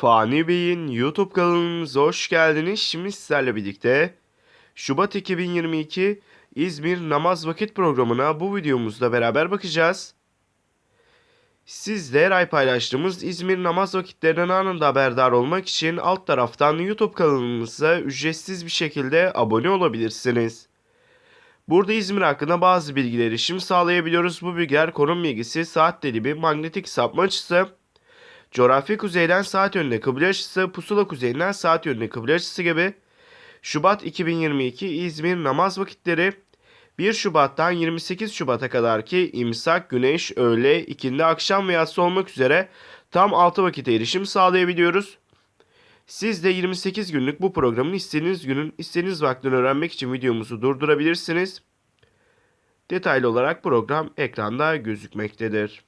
Fani Bey'in YouTube kanalımıza hoş geldiniz. Şimdi sizlerle birlikte Şubat 2022 İzmir Namaz Vakit programına bu videomuzda beraber bakacağız. Siz de her ay paylaştığımız İzmir namaz vakitlerinden anında haberdar olmak için alt taraftan YouTube kanalımıza ücretsiz bir şekilde abone olabilirsiniz. Burada İzmir hakkında bazı bilgiler erişim sağlayabiliyoruz. Bu bilgiler konum bilgisi, saat dilimi, manyetik sapma açısı, coğrafi kuzeyden saat yönüne kıble açısı, pusula kuzeyinden saat yönüne kıble açısı gibi Şubat 2022 İzmir namaz vakitleri 1 Şubat'tan 28 Şubat'a kadar ki imsak, güneş, öğle, ikindi, akşam ve yatsı olmak üzere tam 6 vakite erişim sağlayabiliyoruz. Siz de 28 günlük bu programın istediğiniz günün istediğiniz vaktini öğrenmek için videomuzu durdurabilirsiniz. Detaylı olarak program ekranda gözükmektedir.